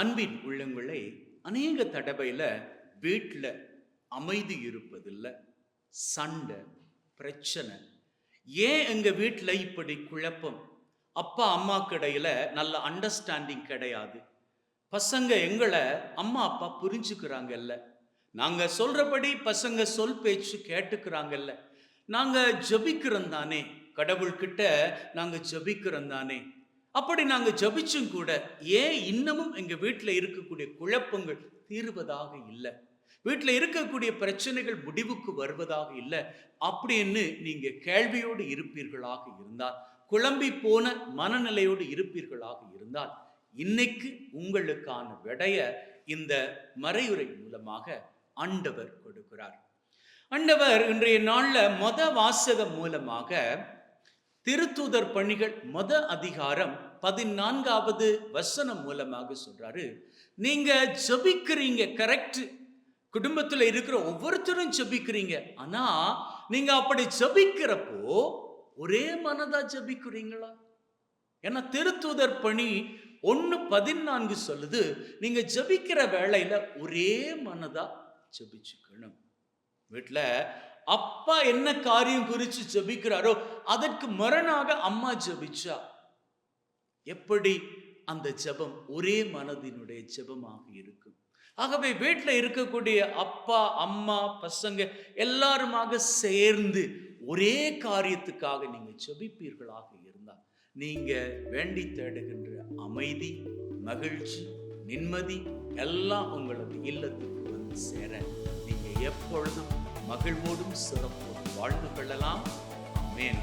அன்பின் உள்ளங்களை அநேக தடவையில் வீட்டில் அமைதி இருப்பதில்லை சண்டை பிரச்சனை. ஏன் எங்கள் வீட்டில் இப்படி குழப்பம்? அப்பா அம்மா கடையில் நல்ல அண்டர்ஸ்டாண்டிங் கிடையாது. பசங்க எங்களை அம்மா அப்பா புரிஞ்சுக்கிறாங்கல்ல. நாங்கள் சொல்கிறபடி பசங்க சொல் பேச்சு கேட்டுக்கிறாங்கல்ல. நாங்கள் ஜபிக்கிறோம் தானே? கடவுள்கிட்ட நாங்கள் ஜபிக்கிறோம் தானே? அப்படி நாங்கள் ஜபிச்சும் கூட ஏன் இன்னமும் எங்கள் வீட்டில் இருக்கக்கூடிய குழப்பங்கள் தீர்வதாக இல்லை? வீட்டில் இருக்கக்கூடிய பிரச்சனைகள் முடிவுக்கு வருவதாக இல்லை. அப்படின்னு நீங்கள் கேள்வியோடு இருப்பீர்களாக இருந்தால் குழம்பி போன மனநிலையோடு இருப்பீர்களாக இருந்தால் இன்னைக்கு உங்களுக்கான விடைய இந்த மறையுரை மூலமாக ஆண்டவர் கொடுக்கிறார். ஆண்டவர் இன்றைய நாளில் மொத வாசகம் மூலமாக திருத்தூதர் பணிகள் மொத அதிகாரம் பதினான்காவது வசனம் மூலமாக சொல்றாரு. நீங்க ஜபிக்கிறீங்க கரெக்ட் குடும்பத்தில் இருக்கிற ஒவ்வொருத்தரும் ஜபிக்கிறீங்க. ஆனா நீங்க அப்படி ஜபிக்கிறப்போ ஒரே மனதா ஜபிக்கிறீங்களா? ஏன்னா திருத்தூதர் பணி ஒன்று பதினான்கு சொல்லுது நீங்க ஜபிக்கிற வேலையில ஒரே மனதா ஜபிச்சுக்கணும். வீட்டில் அப்பா என்ன காரியம் குறித்து ஜபிக்கிறாரோ அதற்கு மரணாக அம்மா ஜபிச்சா. எப்படி? அந்த ஜெபம் ஒரே மனதினுடைய ஜெபமாக இருக்கும். ஆகவே வீட்டில் இருக்கக்கூடிய அப்பா அம்மா பசங்க எல்லாருமாக சேர்ந்து ஒரே காரியத்துக்காக நீங்க ஜெபிப்பீர்களாக இருந்தால் நீங்க வேண்டி தேடுகின்ற அமைதி மகிழ்ச்சி நிம்மதி எல்லாம் உங்களது இல்லத்துக்கு வந்து சேர. நீங்கள் எப்பொழுதும் மகிழ்வோடும் சிறப்போடும் வாழ்ந்து கொள்ளலாம். ஆமென்.